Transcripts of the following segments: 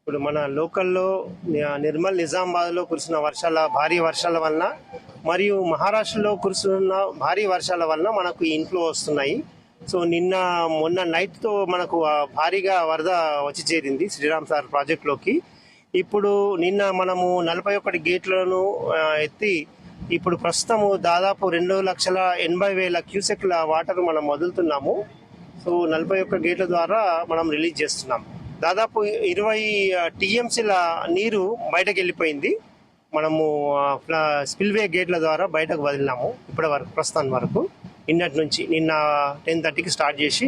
ఇప్పుడు మన లోకల్లో నిర్మల్ నిజామాబాద్లో కురిసిన వర్షాల భారీ వర్షాల వలన మరియు మహారాష్ట్రలో కురుస్తున్న భారీ వర్షాల వలన మనకు ఇన్ఫ్లో వస్తున్నాయి. సో నిన్న మొన్న నైట్తో మనకు భారీగా వరద వచ్చి చేరింది శ్రీరామ్ సార్ ప్రాజెక్టులోకి ఇప్పుడు నిన్న మనము నలభై ఒకటి గేట్లను ఎత్తి ఇప్పుడు ప్రస్తుతము దాదాపు రెండు లక్షల ఎనభై వేల క్యూసెక్ల వాటర్ మనం వదులుతున్నాము. సో నలభై ఒక్క గేట్ల ద్వారా మనం రిలీజ్ చేస్తున్నాం. దాదాపు ఇరవై టీఎంసీల నీరు బయటకు వెళ్ళిపోయింది మనము స్పిల్వే గేట్ల ద్వారా బయటకు వదిలినాము ఇప్పటి వరకు ప్రస్తుతం వరకు. నిన్నటి నుంచి నిన్న టెన్ థర్టీకి స్టార్ట్ చేసి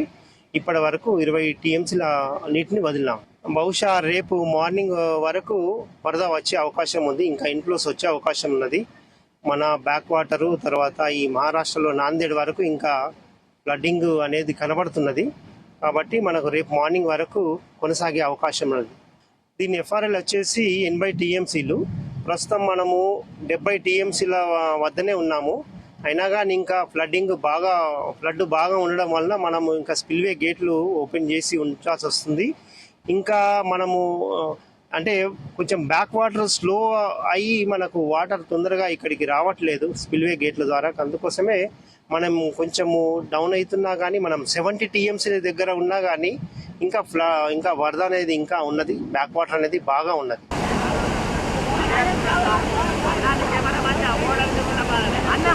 ఇప్పటి వరకు ఇరవై టీఎంసీల నీటిని వదిలినాం. బహుశా రేపు మార్నింగ్ వరకు వరద వచ్చే అవకాశం ఉంది ఇంకా ఇన్ఫ్లోస్ వచ్చే అవకాశం ఉన్నది. మన బ్యాక్ వాటరు తర్వాత ఈ మహారాష్ట్రలో నాందేడ్ వరకు ఇంకా ఫ్లడ్డింగ్ అనేది కనబడుతున్నది. కాబట్టి మనకు రేపు మార్నింగ్ వరకు కొనసాగే అవకాశం ఉంది దీని ఎఫ్ఆర్ఎల్ వచ్చేసి ఎనభై టీఎంసీలు. ప్రస్తుతం మనము డెబ్బై టీఎంసీల వద్దనే ఉన్నాము. అయినా కానీ ఇంకా ఫ్లడ్డింగ్ బాగా ఫ్లడ్ బాగా ఉండడం వల్ల మనము ఇంకా స్పిల్వే గేట్లు ఓపెన్ చేసి ఉంచాల్సి వస్తుంది. ఇంకా మనము అంటే కొంచెం బ్యాక్ వాటర్ స్లో అయ్యి మనకు వాటర్ తొందరగా ఇక్కడికి రావట్లేదు స్పిల్వే గేట్ల ద్వారా. అందుకోసమే మనం కొంచెము డౌన్ అవుతున్నా కానీ మనం సెవెంటీ టీఎంసీ దగ్గర ఉన్నా కానీ ఇంకా ఫ్లా ఇంకా వరద అనేది ఇంకా ఉన్నది బ్యాక్ వాటర్ అనేది బాగా ఉన్నది. అన్న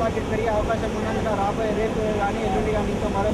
పుడిగా పెరిగే అవకాశం ఉన్నందున రాబోయే రేపు కానీ ఎల్లుండి కానీ ఇంకా మరో